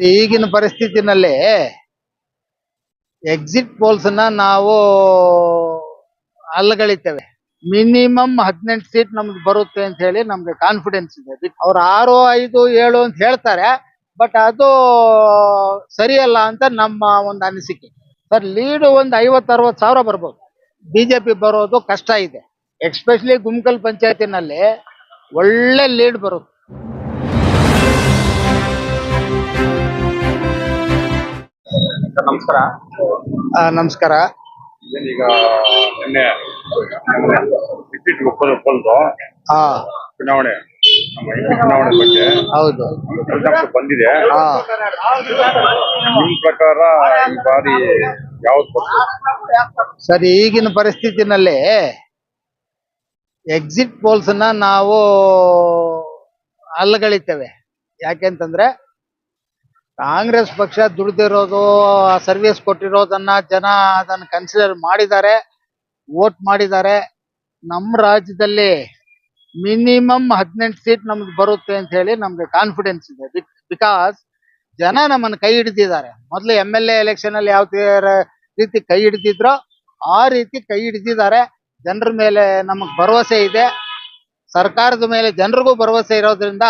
ಈಗಿನ ಪರಿಸ್ಥಿತಿನಲ್ಲಿ exit poles ನಾವು ಅಲ್ಲಗಳಿತೇವೆ. Minimum ಹದಿನೆಂಟು ಸೀಟ್ ನಮ್ಗೆ ಬರುತ್ತೆ ಅಂತ ಹೇಳಿ ನಮ್ಗೆ ಕಾನ್ಫಿಡೆನ್ಸ್ ಇದೆ. ಅವ್ರು ಆರು, ಐದು, ಏಳು ಅಂತ ಹೇಳ್ತಾರೆ ಬಟ್ ಅದು ಸರಿಯಲ್ಲ ಅಂತ ನಮ್ಮ ಒಂದು ಅನಿಸಿಕೆ. ಸರ್ ಲೀಡ್ ಒಂದು ಐವತ್ತು, ಅರವತ್ತು ಸಾವಿರ ಬರ್ಬೋದು. ಬಿಜೆಪಿ ಬರೋದು ಕಷ್ಟ ಇದೆ. ಎಕ್ಸ್ಪೆಷಲಿ ಗುಮ್ಕಲ್ ಪಂಚಾಯತಿನಲ್ಲಿ ಒಳ್ಳೆ ಲೀಡ್ ಬರುತ್ತೆ. ನಮಸ್ಕಾರ. ಆ, ನಮಸ್ಕಾರ. ಈಗ ನಿನ್ನೆ ಟಿಕೆಟ್ ಹಾ. ಚುನಾವಣೆ ನಮ್ಮ ಎಂಪಿ ಚುನಾವಣೆ ಬಗ್ಗೆ. ಹೌದು. ಫಲಿತಾಂಶ ಬಂದಿದೆ. ನಿಮ್ ಪ್ರಕಾರ ಈ ಬಾರಿ ಯಾವ್ದು? ಸರ್ ಈಗಿನ ಪರಿಸ್ಥಿತಿನಲ್ಲಿ ಎಕ್ಸಿಟ್ ಪೋಲ್ಸ್ನ ನಾವು ಅಲ್ಲಗಳಿತೇವೆ. ಯಾಕೆಂತಂದ್ರೆ ಕಾಂಗ್ರೆಸ್ ಪಕ್ಷ ದುಡ್ದಿರೋದು ಸರ್ವಿಸ್ ಕೊಟ್ಟಿರೋದನ್ನ ಜನ ಅದನ್ನ ಕನ್ಸಿಡರ್ ಮಾಡಿದ್ದಾರೆ ವೋಟ್ ಮಾಡಿದ್ದಾರೆ. ನಮ್ಮ ರಾಜ್ಯದಲ್ಲಿ ಮಿನಿಮಮ್ ಹದಿನೆಂಟು ಸೀಟ್ ನಮ್ಗೆ ಬರುತ್ತೆ ಅಂತ ಹೇಳಿ ನಮ್ಗೆ ಕಾನ್ಫಿಡೆನ್ಸ್ ಇದೆ. ಬಿಕಾಸ್ ಜನ ನಮ್ಮನ್ನು ಕೈ ಹಿಡಿದಿದ್ದಾರೆ. ಮೊದಲು ಎಂ ಎಲ್ ಎ ಎಲೆಕ್ಷನ್ ಅಲ್ಲಿ ಯಾವ ರೀತಿ ಕೈ ಹಿಡಿದಿದ್ರೋ ಆ ರೀತಿ ಕೈ ಹಿಡಿದಿದ್ದಾರೆ. ಜನರ ಮೇಲೆ ನಮಗ್ ಭರವಸೆ ಇದೆ. ಸರ್ಕಾರದ ಮೇಲೆ ಜನರಿಗೂ ಭರವಸೆ ಇರೋದ್ರಿಂದ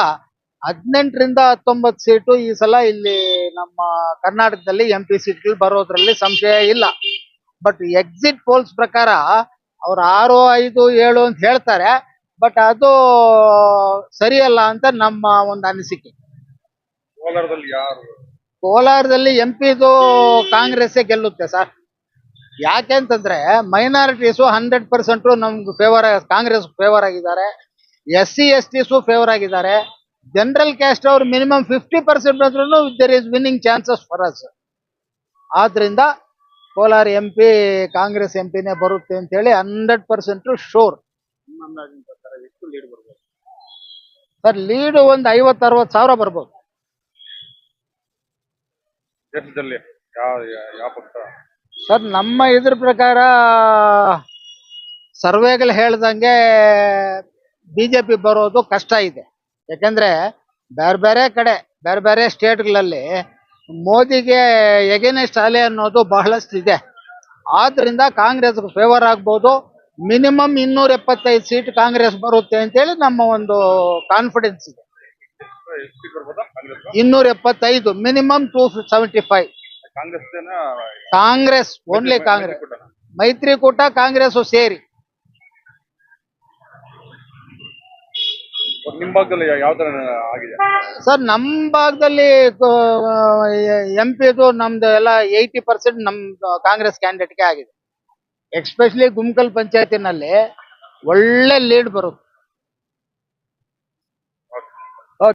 ಹದಿನೆಂಟರಿಂದ ಹತ್ತೊಂಬತ್ತು ಸೀಟು ಈ ಸಲ ಇಲ್ಲಿ ನಮ್ಮ ಕರ್ನಾಟಕದಲ್ಲಿ ಎಂ ಪಿ ಸೀಟ್ಗಳು ಬರೋದ್ರಲ್ಲಿ ಸಂಶಯ ಇಲ್ಲ. ಬಟ್ ಎಕ್ಸಿಟ್ ಪೋಲ್ಸ್ ಪ್ರಕಾರ ಅವ್ರು ಆರು ಐದು ಏಳು ಅಂತ ಹೇಳ್ತಾರೆ. ಬಟ್ ಅದು ಸರಿಯಲ್ಲ ಅಂತ ನಮ್ಮ ಒಂದು ಅನಿಸಿಕೆ. ಕೋಲಾರದಲ್ಲಿ ಯಾರು? ಕೋಲಾರದಲ್ಲಿ ಎಂ ಪಿದು ಕಾಂಗ್ರೆಸ್ ಗೆಲ್ಲುತ್ತೆ ಸರ್. ಯಾಕೆ ಅಂತಂದ್ರೆ ಮೈನಾರಿಟೀಸು ಹಂಡ್ರೆಡ್ ಪರ್ಸೆಂಟ್ ನಮ್ಗೆ ಫೇವರ್ ಕಾಂಗ್ರೆಸ್ ಫೇವರ್ ಆಗಿದ್ದಾರೆ. S C S Ts favour ಆಗಿದ್ದಾರೆ. ಜನರಲ್ ಕ್ಯಾಸ್ಟ್ ಅವ್ರು ಮಿನಿಮಮ್ ಫಿಫ್ಟಿ ಪರ್ಸೆಂಟ್ ಅಂದ್ರೂ there is winning chances for us ಆದ್ರಿಂದ Kolar M P Congress M ಪಿನೇ ಬರುತ್ತೆ ಅಂತ ಹೇಳಿ hundred percent sure sir lead ಒಂದು ಐವತ್ತು ಅರವತ್ತು ಸಾವಿರ ಬರ್ಬೋದು. ದೇಶದಲ್ಲಿ ಸರ್ ನಮ್ಮ ಇದ್ರ ಪ್ರಕಾರ ಸರ್ವೆಗಳು ಹೇಳ್ದಂಗೆ ಬಿಜೆಪಿ ಬರೋದು ಕಷ್ಟ ಇದೆ. ಯಾಕಂದ್ರೆ ಬೇರೆ ಬೇರೆ ಕಡೆ ಬೇರೆ ಬೇರೆ ಸ್ಟೇಟ್ಗಳಲ್ಲಿ ಮೋದಿಗೆ ಎಗೇನೆಸ್ಟ್ ಅಲೆ ಅನ್ನೋದು ಬಹಳಷ್ಟು ಇದೆ. ಆದ್ರಿಂದ ಕಾಂಗ್ರೆಸ್ ಫೇವರ್ ಆಗ್ಬೋದು ಮಿನಿಮಮ್ ಇನ್ನೂರ ಎಪ್ಪತ್ತೈದು ಸೀಟ್ ಕಾಂಗ್ರೆಸ್ ಬರುತ್ತೆ ಅಂತೇಳಿ ನಮ್ಮ ಒಂದು ಕಾನ್ಫಿಡೆನ್ಸ್ ಇದೆ. ಇನ್ನೂರ ಎಪ್ಪತ್ತೈದು minimum two seventy five Congress only Congress. ಮೈತ್ರಿಕೂಟ ಕಾಂಗ್ರೆಸ್ ಸೇರಿ. ನಿಮ್ ಭಾಗದಲ್ಲಿ ಯಾವ ಆಗಿದೆ? ಸರ್ ನಮ್ಮ ಭಾಗದಲ್ಲಿ ಎಂ ಪಿದು ನಮ್ದು ಎಲ್ಲ ಏಯ್ಟಿ ಪರ್ಸೆಂಟ್ ನಮ್ ಕಾಂಗ್ರೆಸ್ ಕ್ಯಾಂಡಿಡೇಟ್ಗೆ ಆಗಿದೆ. ಎಕ್ಸ್ಪೆಷಲಿ ಗುಮ್ಕಲ್ ಪಂಚಾಯತಿನಲ್ಲಿ ಒಳ್ಳೆ ಲೀಡ್ ಬರುತ್ತೆ.